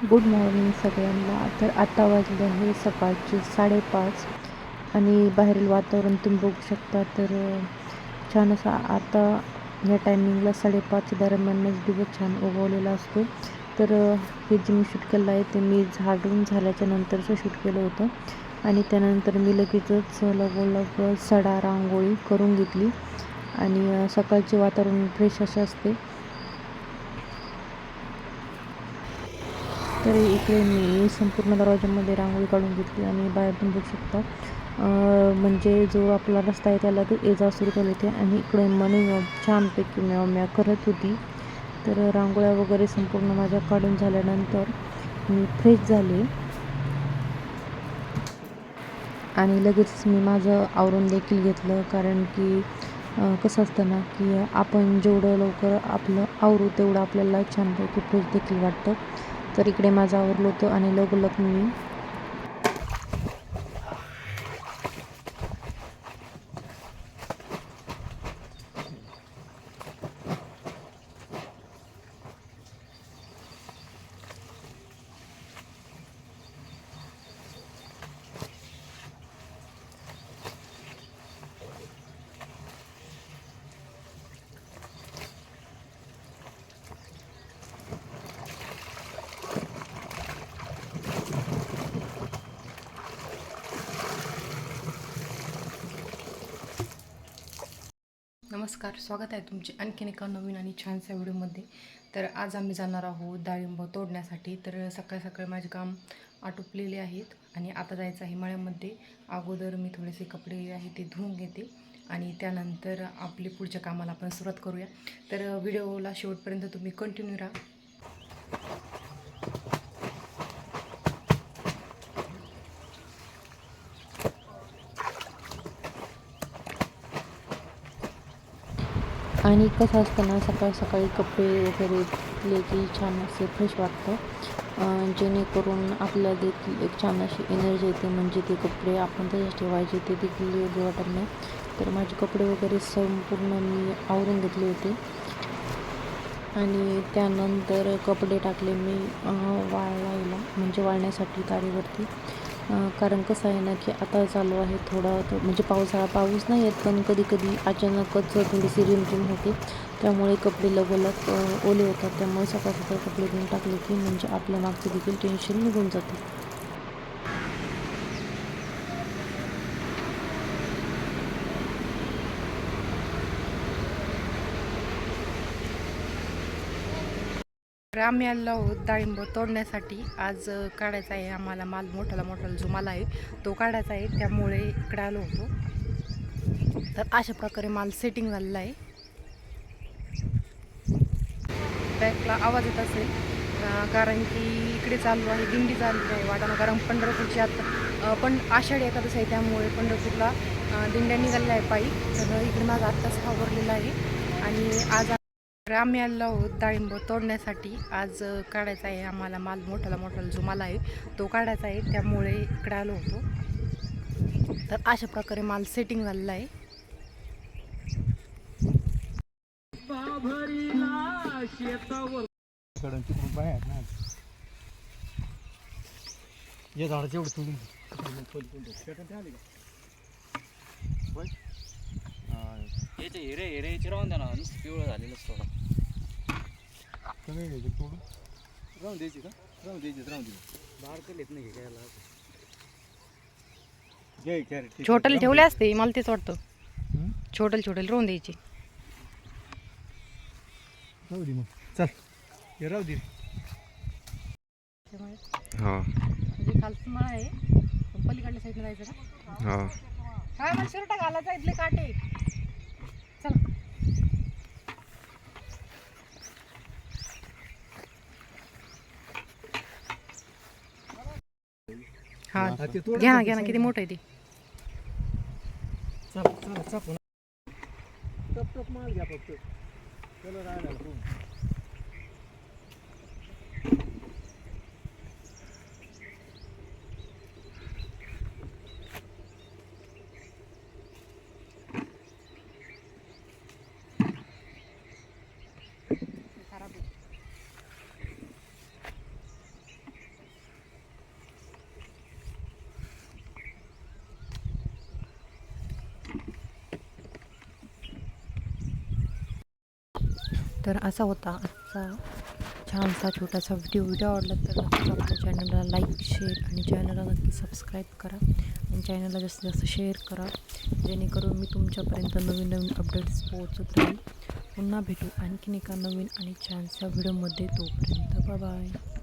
Good morning सगळ्यांना. तर आता वाजले आहे सकाळचे साडेपाच आणि बाहेरील वातावरण तुम्ही बघू शकता. तर छान असा आता या टायमिंगला साडेपाच दरम्यानच दिवस छान उगवलेला असतो. तर हे जे मी शूट केलं आहे ते मी झाडून झाल्याच्या नंतरचं शूट केलं होतं. आणि त्यानंतर मी लगेचच लगोलग सडा रांगोळी करून घेतली. आणि सकाळचे वातावरण फ्रेश असे असते. तर इकडे मी संपूर्ण दरवाजामध्ये रांगोळी काढून घेतली आणि बाहेर पण बघू शकता. म्हणजे जो आपला रस्ता आहे त्याला ते ये जा सुरू केली होती आणि इकडे मनी छानपैकी म्या करत होती. तर रांगोळ्या वगैरे संपूर्ण माझ्या काढून झाल्यानंतर मी फ्रेश झाले. आणि लगेच मी माझं आवरून देखील घेतलं. कारण की कसं असतं ना की आपण जेवढं लवकर आपलं आवरू तेवढं आपल्याला छानपैकी फ्रेश देखील वाटतं. तर इकडे माझं आवरलं होतं आणि लगोलग मी नमस्कार स्वागत आहे तुमचे आणखीन एका नवीन आणि छानशा व्हिडिओमध्ये. तर आज आम्ही जाणार आहोत डाळिंब तोडण्यासाठी. तर सकाळी सकाळी माझे काम आटोपलेले आहेत आणि आता जायचं आहे मळ्यामध्ये. अगोदर मी थोडेसे कपडे आहे ते धुवून घेते आणि त्यानंतर आपली पुढच्या कामाला आपण सुरुवात करूया. तर व्हिडिओला शेवटपर्यंत तुम्ही कंटिन्यू राहा. आणि कसं असतं ना सकाळ सकाळी कपडे वगैरे धुतले की छान असे फ्रेश वाटतं. जेणेकरून आपल्याला देखील एक छान अशी एनर्जी येते. म्हणजे ते कपडे आपण तसेच ठेवायचे ते देखील योग्य वाटत नाही. तर माझे कपडे वगैरे संपूर्ण मी आवरून घेतले होते. आणि त्यानंतर कपडे टाकले मी वाळवायला म्हणजे वाळण्यासाठी तारेवरती. कारण कसं आहे ना की आता चालू आहे थोडा तो म्हणजे पावसाळा पाऊस नाही येत पण कधी कधी अचानकच थोडीशी रिमझिम होते. त्यामुळे कपडे लगोलग ओले होतात. त्यामुळे सकाळ सकाळ कपडे धुवून टाकले की म्हणजे आपल्या मागचं देखील टेन्शन निघून जाते. तर आम्ही आलो आहोत डाळिंब तोडण्यासाठी. आज काढायचा आहे आम्हाला माल मोठाला मोठाला जो माल आहे तो काढायचा आहे. त्यामुळे इकडे आलो होतो. तर अशा प्रकारे माल सेटिंग झालेला आहे. बॅकला आवाज येत असेल कारण की इकडे चालू आहे दिंडी चालू आहे वाटाणा कारण पंढरपूरची आता पण आषाढी एकादश आहे त्यामुळे पंढरपूरला दिंड्या निघालेल्या आहे पायी. तर इकडे माझा आत्ताच आवरलेला आहे. आणि आज तर आम्ही आलो आहोत डाळिंब तोडण्यासाठी आज काढायचा आहे आम्हाला माल मोठाला मोठाला जो माल आहे तो काढायचा आहे. त्यामुळे इकडे आलो होतो. तर अशा प्रकारे माल सेटिंग झालेला आहे. कडून एवढं याचे हिरे हिरे याचे राहून द्या ना नुसतं पिवळं झालेलं थोडं कमी घ्यायचे तोडून राहून द्यायची का? राहून द्यायची राहून द्यायची. येत नाही घ्यायला? घे कॅरेट छोटल ठेवले असते मला तेच वाटतं. छोटल छोटल रोवून द्यायची. राहू दे मग. चल हे राहू दे. हा. म्हणजे खालचं माळ आहे. पण पलीकडल्या साईडला जायचं का? हा. काय मला शर्ट घालायचा इथले काटे? हा. ते तोडायचं घ्या ना घ्या ना किती मोठं आहे ते. चल चल चल टप टप माल घ्या फक्त. चलो राहिला तर असा होता आजचा छानसा छोटासा व्हिडिओ व्हिडिओ आवडला तर नक्कीच आपल्या चॅनलला लाईक शेअर आणि चॅनलला नक्की सबस्क्राईब करा. आणि चॅनलला जास्तीत जास्त शेअर करा. जेणेकरून मी तुमच्यापर्यंत नवीन नवीन अपडेट्स पोहोचत राहील पुन्हा भेटू. आणखीन एका नवीन आणि छानसा व्हिडिओमध्ये तोपर्यंत बाय